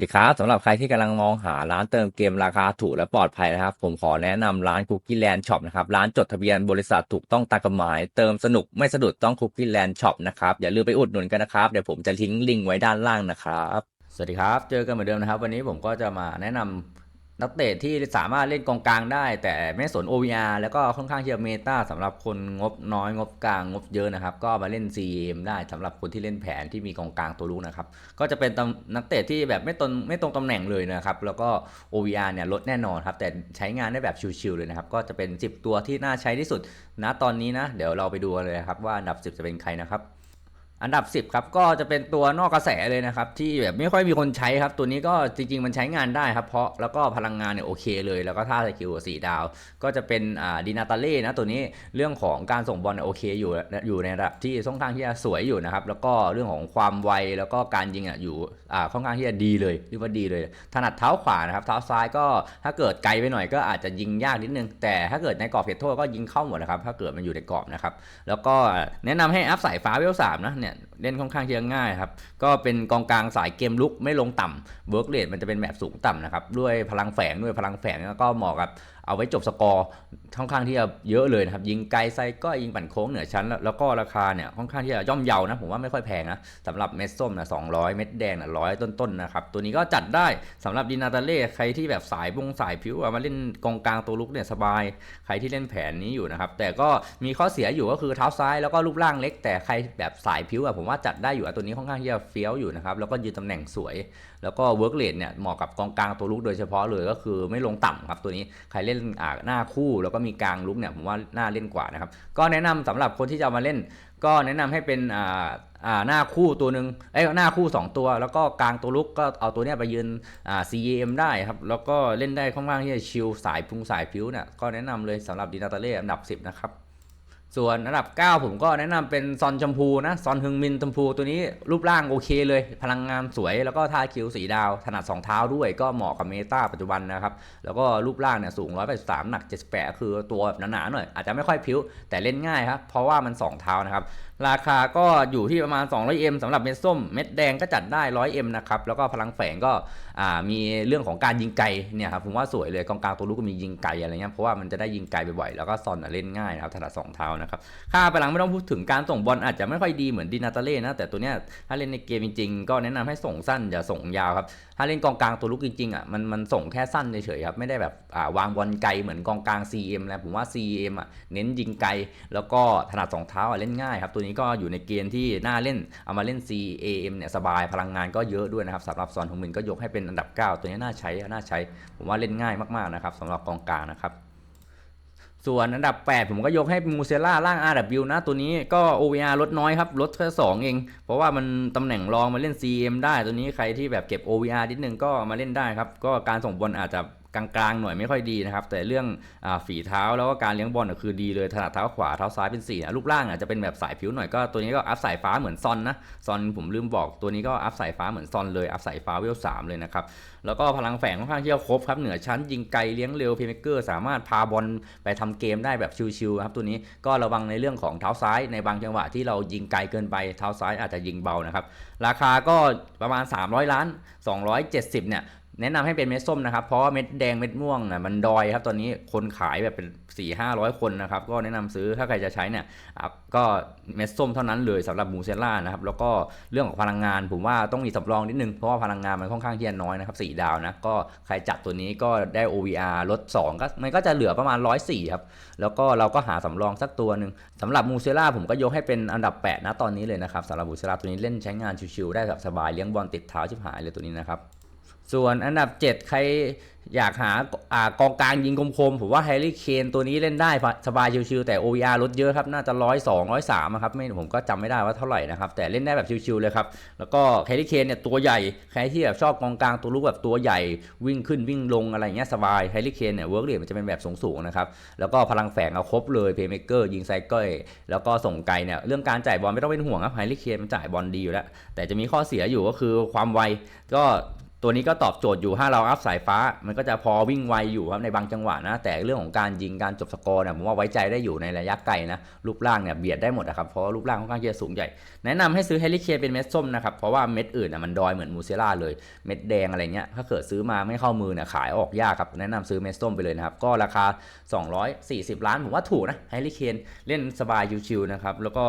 สวัสดีครับสำหรับใครที่กำลังมองหาร้านเติมเกมราคาถูกและปลอดภัยนะครับ ผมขอแนะนำร้านคุกกี้แลนด์ช็อปนะครับ ร้านจดทะเบียนบริษัทถูกต้องตามกฎหมาย เติมสนุกไม่สะดุดต้องคุกกี้แลนด์ช็อปนะครับ อย่าลืมไปอุดหนุนกันนะครับ เดี๋ยวผมจะทิ้งลิงก์ไว้ด้านล่างนะครับ สวัสดีครับ เจอกันเหมือนเดิมนะครับ วันนี้ผมก็จะมาแนะนำ นักเตะที่สามารถเล่นกองกลางได้ แต่ไม่สน OVR แล้วก็ค่อนข้างที่จะเมตาสำหรับคนงบน้อยงบกลางงบเยอะนะครับ ก็มาเล่น CM ได้สำหรับคนที่เล่นแผนที่มีกองกลางตัวลูกนะครับ ก็จะเป็นตำนักเตะที่แบบไม่ตรงไม่ตรงตำแหน่งเลยนะครับ แล้วก็ OVR เนี่ยลดแน่นอนครับ แต่ใช้งานได้แบบชิวๆเลยนะครับ ก็จะเป็น 10 ตัวที่น่าใช้ที่สุดนะตอนนี้นะ เดี๋ยวเราไปดูเลยนะครับว่าอันดับ 10 จะเป็นใครนะครับ อันดับ 10ครับก็จะเป็นตัวนอกกระแสเลยนะครับที่แบบไม่ค่อยมีคนใช้ครับ ตัวนี้ก็จริง ๆ มันใช้งานได้ครับเพราะแล้วก็พลังงานเนี่ยโอเคเลย แล้วก็ท่าสกิลสีดาว ก็จะเป็นอ่าดินาตาเล่นะตัวนี้เรื่องของการส่งบอลเนี่ยโอเคอยู่อยู่ในระดับที่ค่อนข้างที่จะสวยอยู่นะครับแล้วก็เรื่องของความไวแล้วก็การยิงอะอยู่อ่าค่อนข้างที่จะดีเลยเรียกว่าดีเลยถนัดเท้าขวานะครับเท้าซ้ายก็ถ้าเกิดไกลไปหน่อยก็อาจจะยิงยากนิดนึง แต่ถ้าเกิดในกรอบเขตโทษก็ยิงเข้าหมดนะครับถ้าเกิดมันอยู่ในกรอบนะครับแล้วก็แนะนำให้อัพสายฟ้าเวลสามนะเนี่ย เล่นค่อนข้างที่จะง่ายครับก็เป็นกองกลางสายเกมลุกไม่ลงต่ำเวิร์กเรทมันจะเป็นแบบสูงต่ำนะครับด้วยพลังแฝงด้วยพลังแฝงแล้วก็เหมาะกับ เอาไว้จบสกอร์ค่อนข้างที่จะเยอะเลยนะครับยิงไกลไซก็ยิงปั่นโค้งเหนือชั้น แล้วก็ราคาเนี่ยค่อนข้างที่จะย่อมเยานะผมว่าไม่ค่อยแพงนะสำหรับเม็ดส้มนะ200เม็ดแดงนะร้อยต้นๆนะครับตัวนี้ก็จัดได้สำหรับดินาตาเล่ใครที่แบบสายบงสายผิวอะมาเล่นกองกลางตัวลุกเนี่ยสบาย ใครที่เล่นแผนนี้อยู่นะครับแต่ก็มีข้อเสียอยู่ก็คือเท้าซ้ายแล้วก็รูปร่างเล็ก แต่ใครแบบสายผิวอะผมว่าจัดได้อยู่ตัวนี้ค่อนข้างที่จะเฟี้ยวอยู่นะครับแล้วก็ยืนตำแหน่งสวย แล้วก็เวิร์กเลดเนี่ยเหมาะกับกองกลางตัวลุกโดยเฉพาะเลยก็คือไม่ลงต่ำครับตัวนี้ใครเล่นอ่าหน้าคู่แล้วก็มีกลางลุกเนี่ยผมว่าน่าเล่นกว่านะครับก็แนะนำสำหรับคนที่จะมาเล่น ก็แนะนำให้เป็นอ่าอ่าหน้าคู่ตัวหนึ่งเอ้ยหน้าคู่ 2 ตัว แล้วก็กลางตัวลุกก็เอาตัวเนี้ยไปยืนอ่า CEM ได้ครับ แล้วก็เล่นได้ค่อนข้างที่จะชิลสายพุงสายผิวเนี่ยก็แนะนำเลยสำหรับดินาตาเล่อันดับ 10 นะครับ ส่วนอันดับ 9 ผมก็แนะนำเป็นซอนชมพูนะซอนฮึงมินชมพูตัวนี้รูปร่างโอเคเลย พลังงานสวยแล้วก็ทาคิวสีดาว ถนัด 2 เท้าด้วยก็เหมาะกับเมตาปัจจุบันนะครับ แล้วก็รูปร่างเนี่ยสูง 183 หนัก 78 คือตัวแบบหนาๆหน่อย อาจจะไม่ค่อยพิ้วแต่เล่นง่ายครับ เพราะว่ามัน 2 เท้านะครับ ราคาก็อยู่ที่ประมาณ 200M สำหรับเม็ดส้ม เม็ดแดงก็จัดได้ 100M นะครับ แล้วก็พลังแฝงก็มีเรื่องของการยิงไกลเนี่ยครับผมว่าสวยเลยกองกลางตัวลูกก็มียิงไกลอะไรเงี้ยเพราะว่ามันจะได้ยิงไกลบ่อยๆแล้วก็ซอนเล่นง่ายนะครับถนัดสองเท้านะครับค่าพลังไม่ต้องพูดถึงการส่งบอลอาจจะไม่ค่อยดีเหมือนดินาตาเล่นะแต่ตัวเนี้ยถ้าเล่นในเกมจริงๆ ก็แนะนำให้ส่งสั้นอย่าส่งยาวครับถ้าเล่นกองกลางตัวลุกจริงๆอะมันมันส่งแค่สั้นเฉยๆครับไม่ได้แบบวางบอลไกลเหมือนกองกลาง CM แล้วผมว่า CM อะเน้นยิงไกลแล้วก็ถนัดสองเท้าอะเล่นง่ายครับตัวนี้ก็อยู่ในเกณฑ์ที่น่าเล่นเอามาเล่น CAM เนี่ยสบายพลังงานก็เยอะด้วยนะครับสำหรับซอนทงมินก็ยกให้เป็นอันดับ 9 ตัวนี้น่าใช้น่าใช้ ผมว่าเล่นง่ายมากๆนะครับสำหรับกองกลางนะครับส่วนอันดับ 8 ผมก็ยกให้มูเซล่าล่าง RW นะ ตัวนี้ก็ OVR ลดน้อยครับ ลดแค่2เอง เพราะว่ามันตำแหน่งรองมาเล่น CM ได้ ตัวนี้ใครที่แบบเก็บ OVR นิดนึงก็มาเล่นได้ครับ ก็การส่งบอลอาจจะ กลางๆหน่อยไม่ค่อยดีนะครับ แต่เรื่องอฝีเท้าแล้วก็การเลี้ยงบอลคือดีเลยถนัดเท้าขวาเท้าซ้ายเป็น4นะรูปร่างอาจจะเป็นแบบสายผิวหน่อยก็ตัวนี้ก็อัพสายฟ้าเหมือนซอนนะซอนผมลืมบอกตัวนี้ก็อัพสายฟ้าเหมือนซอนเลยอัพสายฟ้าเวลสามเลยนะครับแล้วก็พลังแฝงค่อนข้างที่จะครบครับเหนือชั้นยิงไกลเลี้ยงเร็วเพย์เมเกอร์สามารถพาบอลไปทำเกมได้แบบชิวๆครับตัวนี้ก็ระวังในเรื่องของเท้าซ้ายในบางจังหวะที่เรายิงไกลเกินไปเท้าซ้ายอาจจะยิงเบานะครับราคาก็ประมาณ 300 ล้าน 270เนี่ย แนะนำให้เป็นเม็ดส้มนะครับ เพราะว่าเม็ดแดงเม็ดม่วงน่ะมันดอยครับ ตอนนี้คนขายแบบเป็น4 5 0 0คนนะครับ ก็แนะนำซื้อถ้าใครจะใช้เนี่ยก็เม็ดส้มเท่านั้นเลยสำหรับมูเซล่านะครับ แล้วก็เรื่องของพลังงาน ผมว่าต้องมีสำรองนิดนึง เพราะว่าพลังงานมันค่อนข้างที่จะน้อยนะครับ4ดาวนะ ก็ใครจัดตัวนี้ก็ได้ OVR ลด2ก็มันก็จะเหลือประมาณ104ครับ แล้วก็เราก็หาสำรองสักตัวหนึ่งสำหรับมูเซล่าผมก็ยกให้เป็นอันดับ8นะตอนนี้เลยนะครับสำหรับมูเซล่าตัวนี้เล่นใช้งานชิวๆได้แบบสบายเลี้ยงบอลติดเท้าชิบหายเลยตัวนี้นะครับ ส่วนอันดับ 7 ใครอยากหาอ่ากองกลางยิงคมๆ ผมว่าแฮร์รี่เคนตัวนี้เล่นได้สบายชิวๆแต่ OVR ลดเยอะครับ น่าจะร้อยสองร้อยสามครับไม่ผมก็จำไม่ได้ว่าเท่าไหร่นะครับ แต่เล่นได้แบบชิวๆเลยครับ แล้วก็แฮร์รี่เคนเนี่ยตัวใหญ่ ใครที่แบบชอบกองกลางตัวลูกแบบตัวใหญ่วิ่งขึ้นวิ่งลงอะไรเงี้ยสบายแฮร์รี่เคนเนี่ยเวิร์กเรทมันจะเป็นแบบสูงๆนะครับ แล้วก็พลังแฝงเอาครบเลยเพย์เมเกอร์ยิงไซเคิลแล้วก็ส่งไกลเนี่ยเรื่องการจ่ายบอลไม่ต้องเป็นห่วงครับแฮร์รี่เคนมันจ่ายบอลดีอยู่แล้วแต่จะมีข้อเสียอยู่ก็คือความไวก็ ตัวนี้ก็ตอบโจทย์อยู่ถ้าเราอัพสายฟ้า มันก็จะพอวิ่งไวอยู่ครับในบางจังหวะนะ แต่เรื่องของการยิงการจบสกอร์เนี่ยผมว่าไว้ใจได้อยู่ในระยะไกลนะ รูปร่างเนี่ยเบียดได้หมดนะครับเพราะรูปร่างค่อนข้างที่จะสูงใหญ่ แนะนำให้ซื้อเฮลิเคเป็นเม็ดส้มนะครับ เพราะว่าเม็ดอื่นน่ะมันดอยเหมือนมูเซล่าเลยเม็ดแดงอะไรเงี้ยถ้าเกิดซื้อมาไม่เข้ามือเนี่ยขายออกยากครับแนะนำซื้อเม็ดส้มไปเลยนะครับก็ราคา 240 ล้านผมว่าถูกนะเฮลิเคนเล่นสบายชิวๆนะครับแล้วก็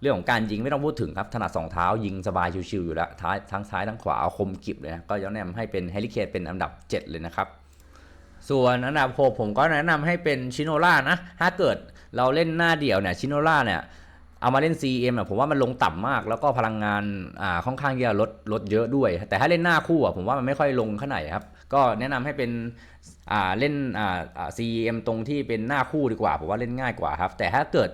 เรื่องของการยิงไม่ต้องพูดถึงครับถนัดสองเท้ายิงสบายชิวๆอยู่แล้วท้ายทั้งซ้ายทั้งขวาคมกริบเลยนะก็แนะนำให้เป็นเฮลิเคนเป็นอันดับ 7 เลยนะครับ ส่วนอันดับ 6 ผมก็แนะนำให้เป็นชิโนล่านะ ถ้าเกิดเราเล่นหน้าเดี่ยวเนี่ยชิโนล่าเนี่ยเอามาเล่น CM อะผมว่ามันลงต่ำมาก แล้วก็พลังงานอ่าค่อนข้างจะลดลดเยอะด้วย แต่ถ้าเล่นหน้าคู่อะผมว่ามันไม่ค่อยลงขนาดไหนครับ ก็แนะนำให้เป็นอ่าเล่นอ่าอ่า CM ตรงที่เป็นหน้าคู่ดีกว่าผมว่าเล่นง่ายกว่าครับ แต่ถ้าเกิด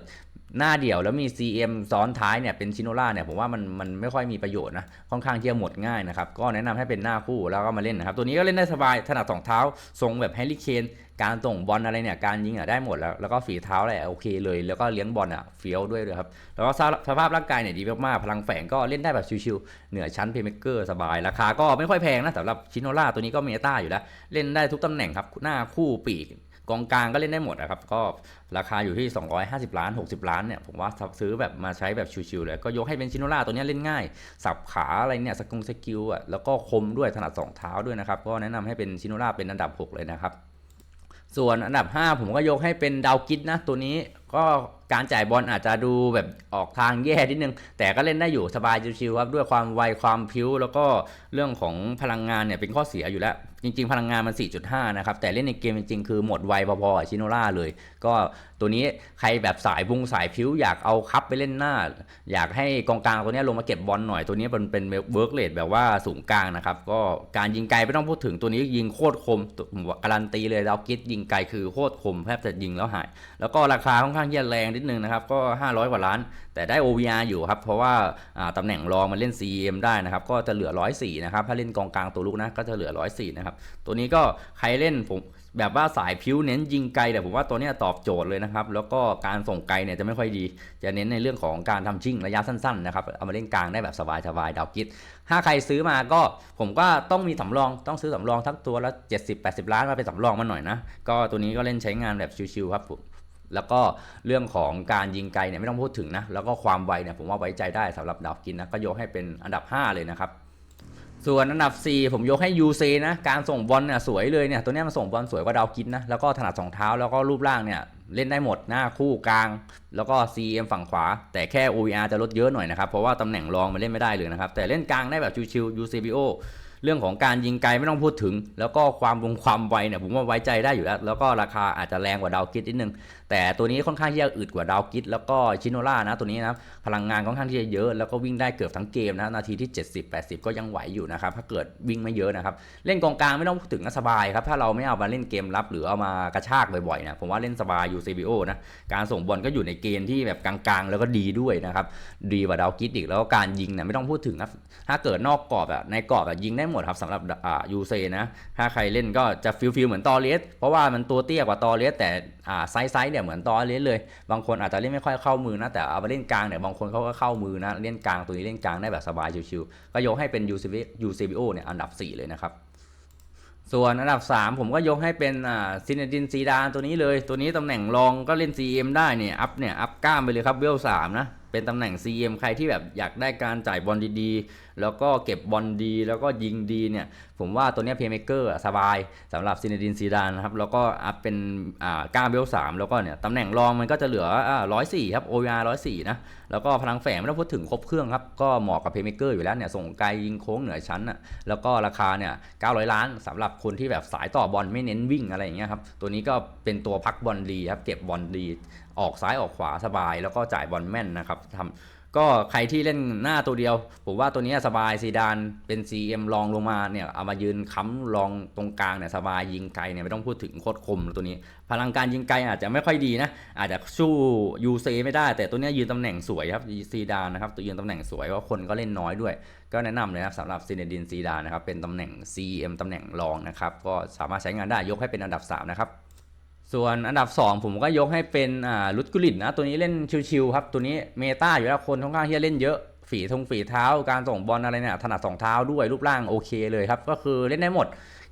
หน้าเดี่ยวแล้วมี CM ซ้อนท้ายเนี่ยเป็นชิโนล่าเนี่ยผมว่ามันมันไม่ค่อยมีประโยชน์นะค่อนข้างที่จะหมดง่ายนะครับก็แนะนำให้เป็นหน้าคู่แล้วก็มาเล่นนะครับตัวนี้ก็เล่นได้สบายถนัดสองเท้าทรงแบบแฮร์รี่เคนการส่งบอลอะไรเนี่ยการยิงอะได้หมดแล้วแล้วก็ฝีเท้าอะไรโอเคเลย แล้วก็เลี้ยงบอลอะเฟี้ยวด้วยเลยครับแล้วก็สภาพร่างกายเนี่ยดีมากๆพลังแฝงก็เล่นได้แบบชิวๆเหนือชั้นเพย์เมเกอร์สบายราคาก็ไม่ค่อยแพงนะสำหรับชิโนล่าตัวนี้ก็เมตาอยู่แล้วเล่นได้ทุกตำแหน่งครับหน้าคู่ปีก กองกลางก็เล่นได้หมดนะครับก็ราคาอยู่ที่ 250 ล้าน 60 ล้านเนี่ยผมว่าซื้อแบบมาใช้แบบชิวๆเลย ก็ยกให้เป็นชิโนล่าตัวนี้เล่นง่าย สับขาอะไรเนี่ยสกุงสกิลอะแล้วก็คมด้วยถนัดสองเท้าด้วยนะครับ ก็แนะนำให้เป็นชิโนล่าเป็นอันดับ 6 เลยนะครับ ส่วนอันดับ 5 ผมก็ยกให้เป็นดาวกิดนะตัวนี้ก็การจ่ายบอลอาจจะดูแบบออกทางแย่นิดนึง แต่ก็เล่นได้อยู่สบายชิวๆครับด้วยความไวความพิ้ว แล้วก็เรื่องของพลังงานเนี่ยเป็นข้อเสียอยู่แล้ว จริงๆ พลังงานมัน 4.5 นะครับ แต่เล่นในเกมจริงๆ คือหมดไวพอๆกับชิโนล่าเลย ก็ตัวนี้ใครแบบสายบุงสายพิ้วอยากเอาคับไปเล่นหน้า อยากให้กองกลางตัวนี้ลงมาเก็บบอลหน่อยตัวนี้มันเป็นเวิร์กเลดแบบว่าสูงกลางนะครับ ก็การยิงไกลไม่ต้องพูดถึงตัวนี้ยิงโคตรคมการันตีเลยดาวกิดยิงไกลคือโคตรคมแทบจะยิงแล้วหาย แล้วก็ราคาค่อนข้างที่แรงนิดนึงนะครับก็ 500 กว่าล้าน แต่ได้ OVR อยู่ครับเพราะว่าตำแหน่งรองมันเล่น CM ได้นะครับก็จะเหลือ 104นะครับถ้าเล่นกองกลางตัวลูกนะก็จะเหลือ 104นะครับตัวนี้ก็ใครเล่นผมแบบว่าสายพิ้วเน้นยิงไกลแต่ผมว่าตัวนี้ตอบโจทย์เลยนะครับ แล้วก็การส่งไกลเนี่ยจะไม่ค่อยดี จะเน้นในเรื่องของการทำชิ่งระยะสั้นๆนะครับเอามาเล่นกลางได้แบบสบายๆดาวกิดถ้าใครซื้อมาก็ผมก็ต้องมีสำรองต้องซื้อสำรองทั้งตัวละ70-80 ล้านมาเป็นสำรองมาหน่อยนะก็ตัวนี้ก็เล่นใช้งานแบบชิวๆครับผมแล้วก็เรื่องของการยิงไกลเนี่ยไม่ต้องพูดถึงนะ แล้วก็ความไวเนี่ยผมว่าไว้ใจได้สำหรับดาวกินนะ ก็ยกให้เป็นอันดับ 5 เลยนะครับ ส่วนอันดับ 4 ผมยกให้ยูเซนะ การส่งบอลเนี่ยสวยเลยเนี่ย ตัวนี้มันส่งบอลสวยกว่าดาวกินนะ แล้วก็ถนัดสองเท้าแล้วก็รูปร่างเนี่ยเล่นได้หมดหน้าคู่กลาง แล้วก็ CM ฝั่งขวา แต่แค่ OVR จะลดเยอะหน่อยนะครับ เพราะว่าตำแหน่งรองมันเล่นไม่ได้เลยนะครับ แต่เล่นกลางได้แบบชิวๆ UCBO เรื่องของการยิงไกลไม่ต้องพูดถึง แล้วก็ความวงความไวเนี่ยผมว่าไว้ใจได้อยู่แล้ว แล้วก็ราคาอาจจะแรงกว่าดาวกิดนิดนึง แต่ตัวนี้ค่อนข้างที่จะอึดกว่าดาวกิดแล้วก็ชิโนล่านะตัวนี้นะพลังงานค่อนข้างที่จะเยอะแล้วก็วิ่งได้เกือบทั้งเกมนะนาทีที่ 70-80 ก็ยังไหวอยู่นะครับถ้าเกิดวิ่งไม่เยอะนะครับเล่นกองกลางไม่ต้องพูดถึงก็สบายครับถ้าเราไม่เอามาเล่นเกมรับหรือเอามากระชากบ่อยๆนะผมว่าเล่นสบาย UCBO นะการส่งบอลก็อยู่ในเกณฑ์ที่แบบกลางๆ แล้วก็ดีด้วยนะครับดีกว่าดาวกิดอีกแล้วก็การยิงเนี่ยไม่ต้องพูดถึงนะถ้าเกิดนอกกรอบอะในกรอบอะยิงได้หมดครับสำหรับอ่ายูเซนะ ถ้าใครเล่นก็จะฟิลฟิลเหมือนตอเลสเพราะว่ามันตัวเตี้ยกว่าตอเลสแต่อ่าไซส์ไซส์เนี่ยเหมือนตอเลสเลย บางคนอาจจะเล่นไม่ค่อยเข้ามือนะ แต่เอาไปเล่นกลางเนี่ยบางคนเขาก็เข้ามือนะ เล่นกลางตัวนี้เล่นกลางได้แบบสบายชิวๆก็ยกให้เป็น UCB UCBO เนี่ยอันดับ 4 เลยนะครับส่วนอันดับ 3 ผมก็ยกให้เป็นอ่าซินดินซีดานตัวนี้เลย ตัวนี้ตำแหน่งรองก็เล่น CM ได้เนี่ยอัพเนี่ยอัพกล้ามไปเลยครับเวลสามนะเป็นตำแหน่ง CM ใครที่แบบอยากได้การจ่ายบอลดีๆ แล้วก็เก็บบอลดี แล้วก็ยิงดีเนี่ย ผมว่าตัวเนี้เพย์เมเกอร์สบายสำหรับซินดินซีดานนะครับ แล้วก็เป็นอ่าก้าเวลสามแล้วก็เนี่ยตำแหน่งรองมันก็จะเหลืออ่าร้อยสี่ครับ OR ร้อยสี่นะ แล้วก็พลังแฝงไม่ต้องพูดถึงครบเครื่องครับ ก็เหมาะกับเพย์เมเกอร์อยู่แล้วเนี่ย ส่งไกลยิงโค้งเหนือชั้นอะแล้วก็ราคาเนี่ย900ล้านสำหรับคนที่แบบสายต่อบอลไม่เน้นวิ่งอะไรอย่างเงี้ยครับตัวนี้ก็เป็นตัวพักบอลดีครับเก็บบอลดีออกซ้ายออกขวาสบาย แล้วก็จ่ายบอลแม่นนะครับทำ ก็ใครที่เล่นหน้าตัวเดียว ผมว่าตัวนี้สบายซีดานเป็น CM ลองลงมาเนี่ยเอามายืนค้ำรองตรงกลางเนี่ยสบายยิงไกลเนี่ยไม่ต้องพูดถึงโคตรคมตัวนี้ พลังการยิงไกลอาจจะไม่ค่อยดีนะ อาจจะสู้ยูเซไม่ได้ แต่ตัวนี้ยืนตำแหน่งสวยครับซีดานนะครับตัวยืนตำแหน่งสวยเพราะคนก็เล่นน้อยด้วย ก็แนะนำเลยนะสำหรับซีเนดินซีดานนะครับเป็นตำแหน่ง CM ตำแหน่งรองนะครับก็สามารถใช้งานได้ยกให้เป็นอันดับ3นะครับ ส่วนอันดับ 2 ผมก็ยกให้เป็นอ่าลุดกุลิตนะ ตัวนี้เล่นชิวๆครับ ตัวนี้เมตาอยู่แล้วคนค่อนข้างที่จะเล่นเยอะ ฝีทงฝีเท้า การส่งบอลอะไรเนี่ยถนัดสองเท้าด้วยรูปร่างโอเคเลยครับ ก็คือเล่นได้หมด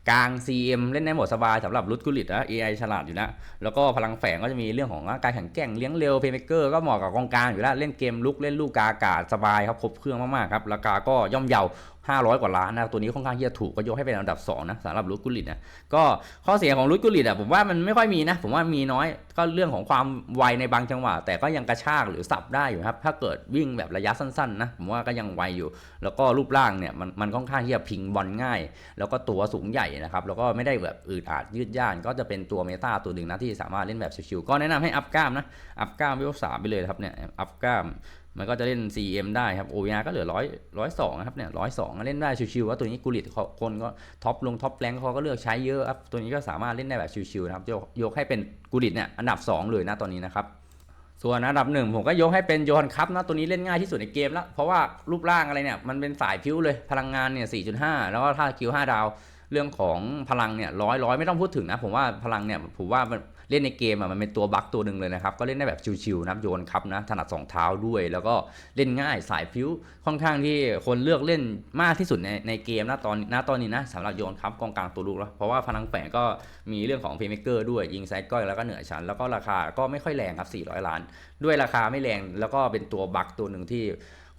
กลาง CM เล่นได้หมดสบายสำหรับรุดกุลิตนะ AI ฉลาดอยู่นะแล้วก็พลังแฝงก็จะมีเรื่องของการแข่งแกร่งเลี้ยงเร็วเพย์เมเกอร์ก็เหมาะกับกองกลางอยู่แล้ว เล่นเกมลุกเล่นลูกกาอากาศสบายครับครบเครื่องมากๆครับราคาก็ย่อมเยา500 กว่าล้านนะตัวนี้ค่อนข้างที่จะถูกก็ยกให้เป็นอันดับ2นะสำหรับรุดกุลิตนะก็ข้อเสียของรุดกุลิตอะผมว่ามันไม่ค่อยมีนะ ผมว่ามีน้อยก็เรื่องของความไวในบางจังหวะ แต่ก็ยังกระชากหรือสับได้อยู่ครับถ้าเกิดวิ่งแบบระยะสั้นๆนะผมว่าก็ยังไวอยู่ แล้วก็รูปร่างเนี่ยมันมันค่อนข้างที่จะพิงบอลง่าย แล้วก็ตัวสูงใหญ่นะครับแล้วก็ไม่ได้แบบอืดอาดยืดย่าน ก็จะเป็นตัวเมตาตัวหนึ่งนะที่สามารถเล่นแบบชิวๆก็แนะนำให้อัพกล้ามนะอัพกล้ามวิวสามไปเลยครับเนี่ยอัพกล้ามมันก็จะเล่น CM ได้ครับ OVR ก็เหลือร้อยร้อยสองครับเนี่ยร้อยสองเล่นได้ชิวๆว่าตัวนี้กุลิตคนก็ท็อปลงท็อปแรงเขาก็เลือกใช้เยอะครับตัวนี้ก็สามารถเล่นได้แบบชิวๆนะครับยกยกให้เป็นกุลิตเนี่ยอันดับ 2 เลยนะตอนนี้นะครับส่วนอันดับหนึ่งผมก็ยกให้เป็นโยนคัพนะตัวนี้เล่นง่ายที่สุดในเกมแล้ว เพราะว่ารูปร่างอะไรเนี่ยมันเป็นสายพิ้วเลยพลังงานเนี่ย 4.5 แล้วก็ถ้าคิว5ดาว เรื่องของพลังเนี่ยร้อยร้อยไม่ต้องพูดถึงนะผมว่าพลังเนี่ยผมว่ามันเล่นในเกมอะมันเป็นตัวบั๊กตัวหนึ่งเลยนะครับ ก็เล่นได้แบบชิวๆนะโยนครับนะถนัดสองเท้าด้วย แล้วก็เล่นง่ายสายพิ้วค่อนข้างที่คนเลือกเล่นมากที่สุดในในเกมนะตอนณตอนนี้นะสำหรับโยนครับกองกลางตัวลูกแล้วเพราะว่าพลังแฝงก็มีเรื่องของเพย์เมเกอร์ด้วยยิงไซด์ก้อยแล้วก็เหนือชั้นแล้วก็ราคาก็ไม่ค่อยแรงครับ400 ล้าน ด้วยราคาไม่แรงแล้วก็เป็นตัวบั๊กตัวหนึ่งที่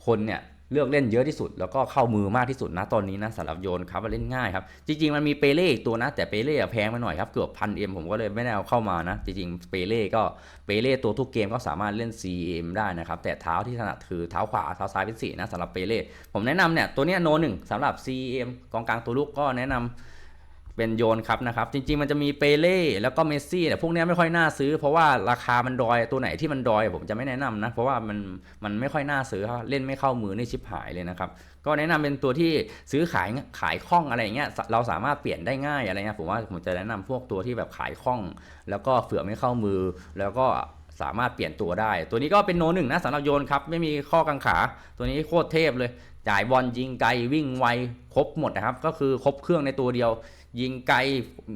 คนเนี่ย เลือกเล่นเยอะที่สุด แล้วก็เข้ามือมากที่สุดนะตอนนี้นะสำหรับโยนครับเล่นง่ายครับ จริง ๆ มันมีเปเล่ตัวนะ แต่เปเล่แพงไปหน่อยครับ เกือบพันเอ็มผมก็เลยไม่ได้เอาเข้ามานะ จริงๆเปเล่ก็เปเล่ตัวทุกเกมก็สามารถเล่น CM ได้นะครับ แต่เท้าที่ถนัดคือเท้าขวาเท้าซ้ายเป็นสีนะสำหรับเปเล่ผมแนะนำเนี่ยตัวเนี้ยโนหนึ่งสำหรับ CM กองกลางตัวลูกก็แนะนำ เป็นโยนครับนะครับ จริง ๆ มันจะมีเปเล่แล้วก็เมสซี่แต่พวกนี้ไม่ค่อยน่าซื้อ เพราะว่าราคามันดอยตัวไหนที่มันดอย ผมจะไม่แนะนำนะ เพราะว่ามันมันไม่ค่อยน่าซื้อเล่นไม่เข้ามือนี่ชิบหายเลยนะครับ ก็แนะนำเป็นตัวที่ซื้อขายขายคล่องอะไรเงี้ยเราสามารถเปลี่ยนได้ง่ายอะไรเงี้ยผมว่าผมจะแนะนำพวกตัวที่แบบขายคล่อง แล้วก็เฟื่อไม่เข้ามือแล้วก็สามารถเปลี่ยนตัวได้ ตัวนี้ก็เป็นโนหนึ่งนะสำหรับโยนครับ ไม่มีข้อกังขา ตัวนี้โคตรเทพเลย จ่ายบอลยิงไกลวิ่งไว ครบหมดนะครับ ก็คือครบเครื่องในตัวเดียว ยิงไกล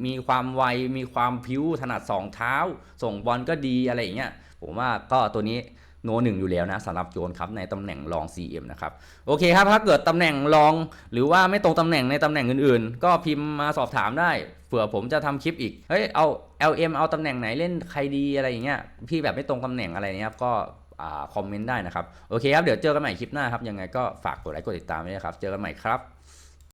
มีความไวมีความพิ้วถนัดสองเท้า ส่งบอลก็ดีอะไรอย่างเงี้ยผมว่าก็ตัวนี้โนหนึ่งอยู่แล้วนะสำหรับโยนครับในตำแหน่งรอง CM นะครับโอเคครับถ้าเกิดตำแหน่งรองหรือว่าไม่ตรงตำแหน่งในตำแหน่งอื่นๆ ก็พิมพ์มาสอบถามได้เผื่อผมจะทำคลิปอีกเฮ้ยเอา LM เอาตำแหน่งไหนเล่นใครดีอะไรอย่างเงี้ยพี่แบบไม่ตรงตำแหน่งอะไรเงี้ยครับก็คอมเมนต์ได้นะครับโอเคครับเดี๋ยวเจอกันใหม่คลิปหน้าครับยังไงก็ฝากกดไลค์กดติดตามด้วยนะครับเจอกันใหม่ครับ